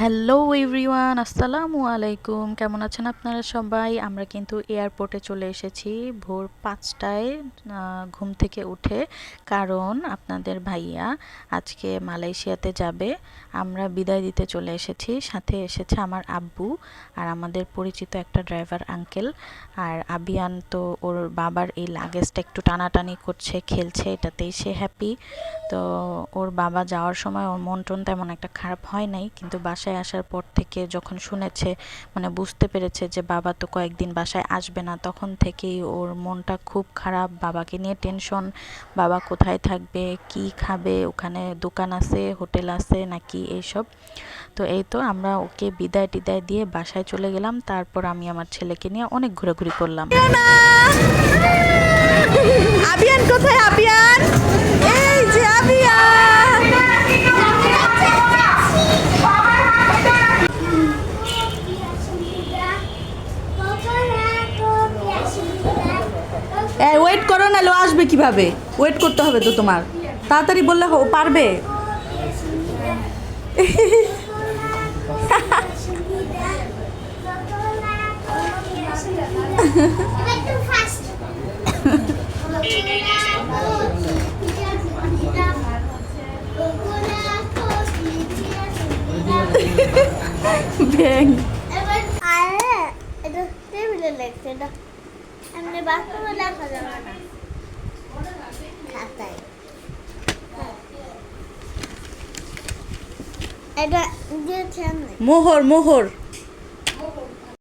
Hello everyone আসসালামু আলাইকুম কেমন আছেন আপনারা সবাই? আমরা কিন্তু এয়ারপোর্টে চলে এসেছি ভোর পাঁচটায় ঘুম থেকে উঠে। কারণ আপনাদের ভাইয়া আজকে মালয়েশিয়াতে যাবে। আমরা বিদায় দিতে চলে এসেছি। সাথে এসেছে আমার আব্বু আর আমাদের পরিচিত একটা ড্রাইভার আঙ্কেল আর আবিয়ান তো ওর বাবার এই লাগেজটা একটু টানাটানি করছে, খেলছে, এটাতেই সে হ্যাপি তো ওর বাবা যাওয়ার সময় ওর মন টন তেমন একটা খারাপ হয় নাই, কিন্তু বাসায় আসার পর থেকে যখন শুনেছে মানে বুঝতে পেরেছে যে বাবা তো কয়েকদিন বাসায় আসবে না, তখন থেকেই ওর মনটা খুব খারাপ। বাবাকে নিয়ে টেনশন, বাবা কোথায় থাকবে, কি খাবে, ওখানে দোকান আছে, হোটেল আছে নাকি এইসব। তো এই তো আমরা ওকে বিদায় টিদায় দিয়ে বাসায় চলে গেলাম, তারপর আমি আমার ছেলেকে নিয়ে অনেক ঘোরাঘুরি করলাম। আবিয়ান কোথায় এই যে আবিয়ান ওয়েট করো না লো আসবে কীভাবে? ওয়েট করতে হবে তো তোমার। তাড়াতাড়ি বললে ও পারবে? ব্যাং আরে এটা টেবিলে লেখছে এটা এমনি বাথরুমে লেখা যাবে না। এটা দিয়েছে মোহর মোহর।